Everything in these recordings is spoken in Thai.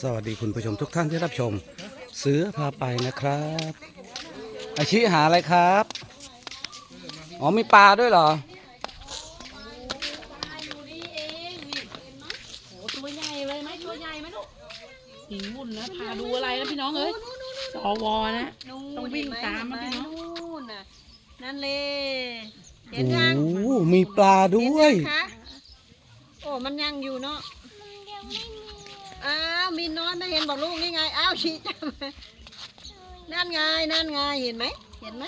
สวัสดีคุณผู้ชมทุกท่านที่รับชม เสือพาไปนะครับ อาชีหาอะไรครับ อ๋อมีปลาด้วยเหรออยู่นี่เองนี่เห็นไหมโอ้ตัวใหญ่เลยไหมตัวใหญ่ไหมลูกหิงวุ่นนะพาดูอะไรนะพี่น้องเอ้ยสวนะ นู่นต้องวิ่งเห็นไหตามมันเห็พี่นน้องไหนู่นน่ะนั่นเลยเห็โอ้นยังโหมีปลาด้เห็นวยงคะโอ้มันยังอยู่เนาะ อ้าวมีน้อยไม่เห็นบอกลูกนี่ไง อ้าวชี้จับนั่นไง นั่นไง เห็นไหม เห็นไหม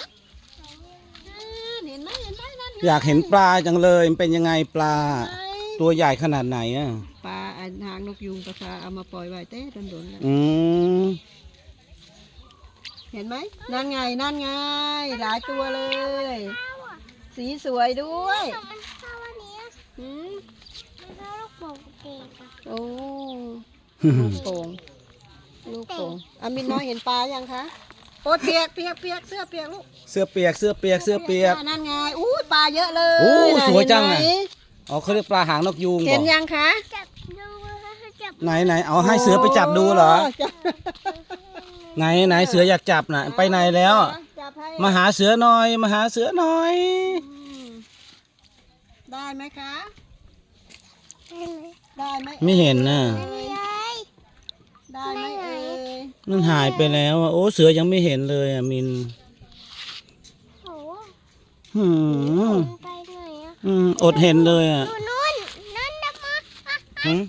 อ่าเห็นไหมเห็นไหมนั่นไงอยากเห็นปลาจังเลยมันเป็นยังไงปลาไหนตัวใหญ่ขนาดไหนอะ ปลาอันหางนกยูงปลาคาเอามาปล่อยไว้เต้โดนๆแล้วอืมเห็นไหม นั่นไง นั่นไง หลายตัวเลย สีสวยด้วย มันเข้าวันนี้อะหืมมันเข้าลูกโป่งเด็กอะโอ้ ลูกโป่งลูกโป่งอามินน้อยเห็นปลายังคะโอ้เปียกเปียกเปียกเสื้อเปียกลูกเสื้อเปียกเสื้อเปียกเสื้อเปียกอ่านั่นไงอู้ปลาเยอะเลยโอ้น่ะสวยจังเห็นอะไหมอ๋อเขาเรียกปลาหางนกยูงบเห็อนกยังคะจับดูนะคะจับไหนไหนเอาให้เสือไปจับดูเหรอจับไหนไหนเสืออยากจับน่ะ ไปไหนแล้วจับให้มาหาเสือหน่อย มาหาเสือหน่อยอืมได้ไหมคะเห็นไหมได้ไหมไม่เห็นน่ะ ไม่มีเลยได้ไหมเอ่ยมันหายไปแล้วอะโอ้เสือยังไม่เห็นเลยอะมินโอ้โหหืมมันไปไหนอะอืมอดเห็นเลยอะดูนู่นนั่นนะมาอะหืม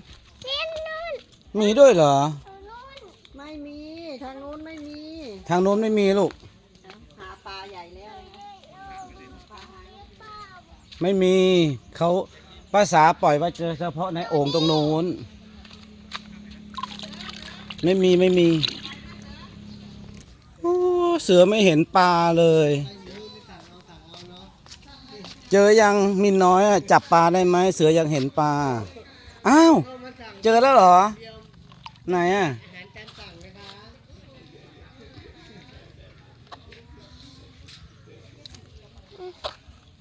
เล่นนู่นมีด้วยเหรอดูนู่นไม่มี ทางนู้นไม่มี ทางโน้นไม่มีลูก หาปลาใหญ่แล้วนะไม่มีเขาภาษาปล่อยไว่าเจอเฉพาะในโอ่งตรงโน้น ไม่มีไม่มี โอ้ เสือไม่เห็นปลาเลย เจอยังมินน้อยอะจับปลาได้ไหมเสือยังเห็นปลา อ้าว เจอแล้วเหรอ ไหนอะ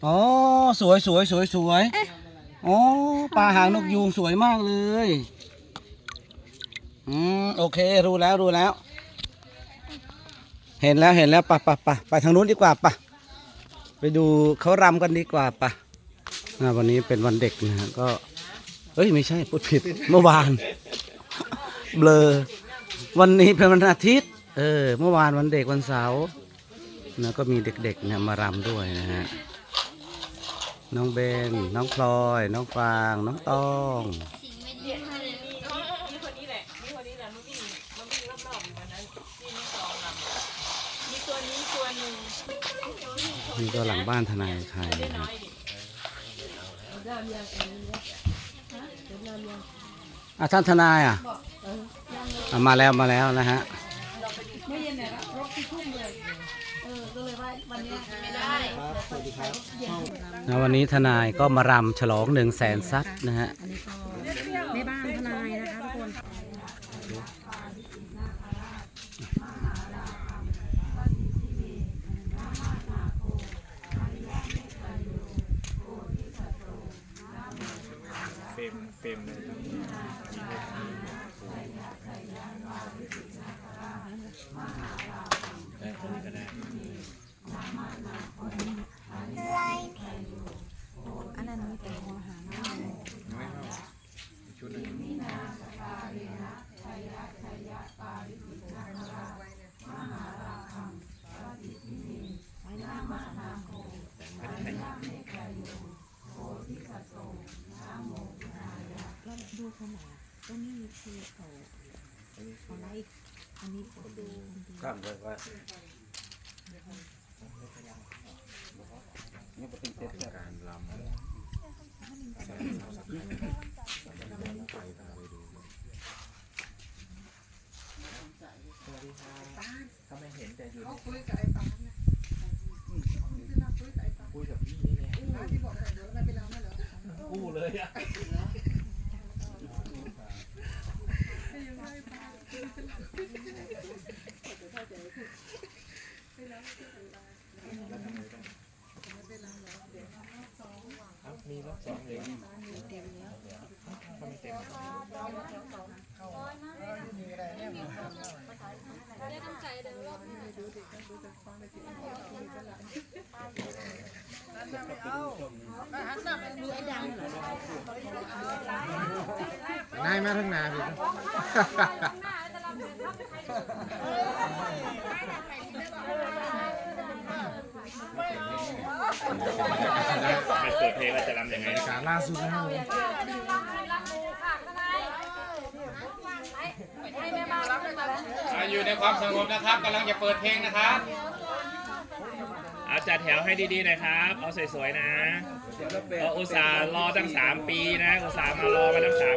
อ๋อ สวยสวยสวยสวยอ๋อ ปลาหางนกยูงสวยมากเลย อืมโอเครู้แล้วรู้แล้ว เห็นแล้วเห็นแล้วปะปะปะไปทางนู้นดีกว่าปะไปดูเขารำกันดีกว่าปะอ่าวันนี้เป็นวันเด็กนะฮะก็เอ้ยไม่ใช่พูดผิดเมื่อวาน เบลอ วันนี้เป็นวันอาทิตย์ เออ เมื่อวานวันเด็กวันเสาร์นะก็มีเด็กๆเนี่ยมารำด้วยนะฮะน้องเบนน้องพลอย น้องฟาง น้องตองมีตัวนี้ตัวหนึ่ง นี่ก็หลังบ้านทนายไทยนะฮะอะท่านทนายอะอะมาแล้วมาแล้วนะฮะไม่ได้นะวันนี้ทนายก็มารำฉลองหนึ่งแสนซัดนะฮะ แม่บ้านทนายนะคะทุกคน เฟรม เฟรมเลยครับการ นายมาทั้งนาพี่ไปเปิดเพลงว่าจะรำยังไงการล่าสุดนะครับอยู่ในความสงบนะครับกำลังจะเปิดเพลงนะครับ เอจัดแถวให้ดีๆนะครับ เอาสวยๆนะเอาอุตส่าห์รอตั้งสามปีนะ อุตส่าห์มารอมาตั้งสาม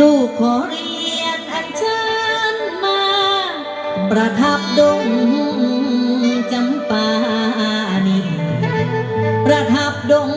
ลูกขอเรียนอัญเชิญมา ประทับดงจำปานีประทับดง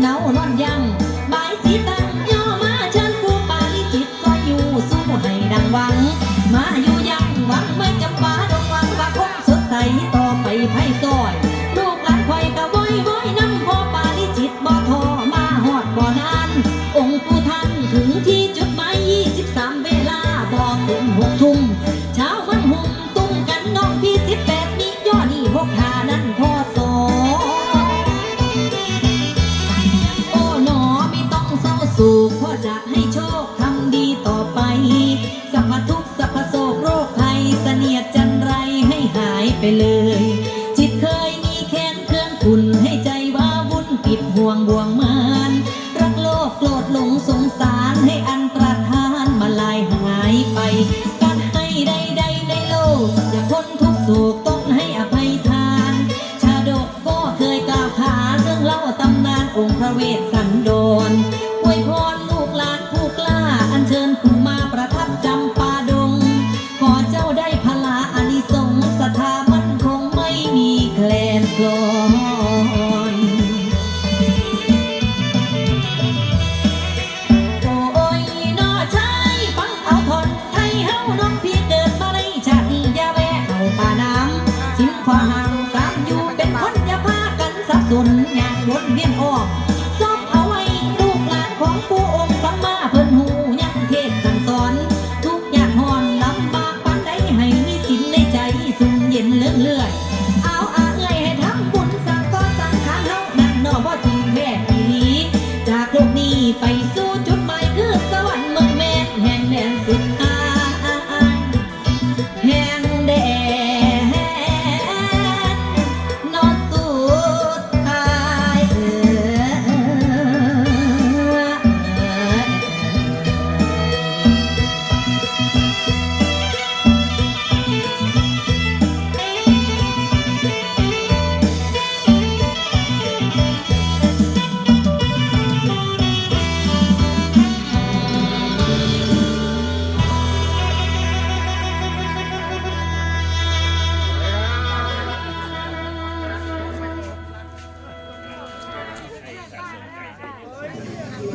now? องค์พระเวสสันดรอวยพร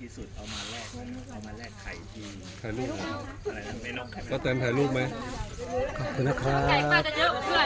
ที่สุดเอามาแลกเอามาแลกไข่ที่ถ่ายรูปไหอะไรนะไม่นกใช่ไหม ก็เต็มถ่ายรูปไหมขอบคุณนะครับ ไก่ปลาจะเยอะกว่าเพื่อน